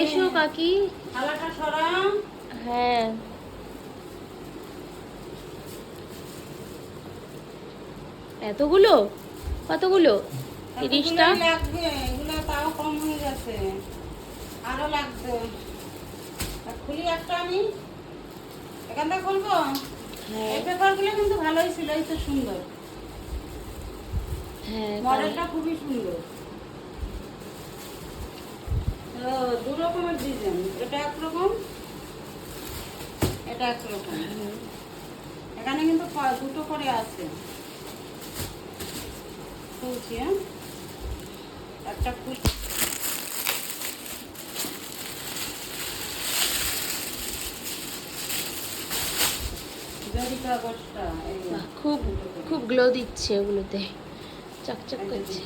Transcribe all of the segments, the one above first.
এসো কাকি। হ্যাঁ। এতগুলো? কতগুলো? তিরিশটা? লাগবে এগুলো তাও কম হয়ে গেছে। আরও লাগবে। খুলি একটা আমি। এখান থেকে খুলবো? হ্যাঁ। এই পেপারগুলো কিন্তু ভালোই ছিল এই তো সুন্দর। হ্যাঁ মডেলটা খুবই সুন্দর। দু রকমের ডিজাইন। এটা একরকম এটা একরকম। এখানে কিন্তু দুটো করে আছে। খুলছি হ্যাঁ? একটা খুব খুব গ্লো দিচ্ছে ওগুলোতে। চকচক করছে।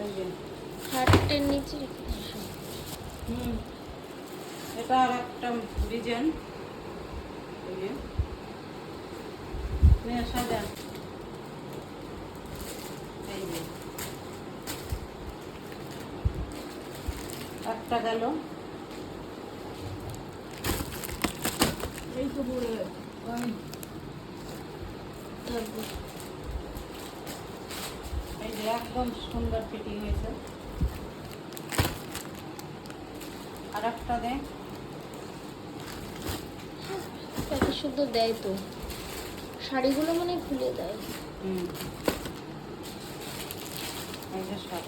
এই নিচে। হুম এটা আর একটা ডিজাইন সাজা এই যে। একটা গেল এই তো থাকবে। এই যে একদম সুন্দর ফিটিং হয়েছে। আর একটা দে কত সুন্দর দেয় তো। শাড়িগুলো মানে খুলে দেয়। হুম। এই যে সব।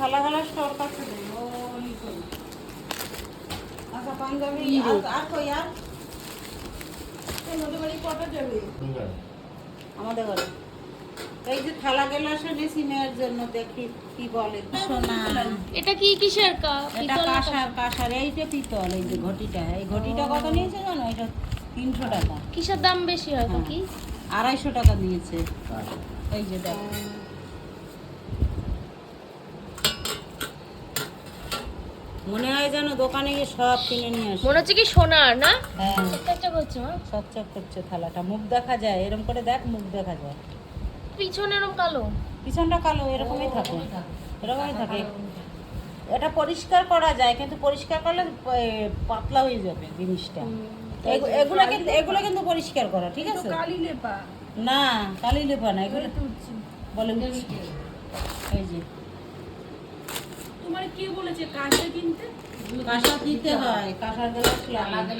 থালা থালা স্টোর করতে দেই ওই কই আচ্ছা পাঞ্জাবি আর- আর কই আর? আমাদের ঘরে। এই যে থালা গেলাসে মেয়ের জন্য দেখি কি বলে। সোনা এটা কি কিসের কা এটা কাঁসার কাঁসার। এইটা পিতল এই যে ঘটিটা। এই ঘটিটা কত নিয়েছে জানো? এটা তিনশো টাকা। কিসের দাম বেশি হয় হ্যাঁ। কাকি আড়াইশো টাকা দিয়েছে। এই যে দেখ। মনে হয় যেন দোকানে গিয়ে সব কিনে নিয়ে আসে। মনে হচ্ছে কি সোনার না? হ্যাঁ। চকচক করছে মা। চকচক করছে থালাটা। মুখ দেখা যায় এরকম করে দেখ মুখ দেখা যায়। পিছনে এরকম কালো। পিছনটা কালো এরকমই থাকে। এরকমই থাকে। এটা পরিষ্কার করা যায় কিন্তু পরিষ্কার করলে পাতলা হয়ে যাবে জিনিসটা। এগুলো কিন্তু এগুলো কিন্তু পরিষ্কার করা ঠিক আছে? না কালি লেপা না এগুলো বলে এই যে। তোমার কে বলেছে? কাঁচা কিনতে? কাঁসা দিতে হয়। কাঁসার গ্লাস লাগে।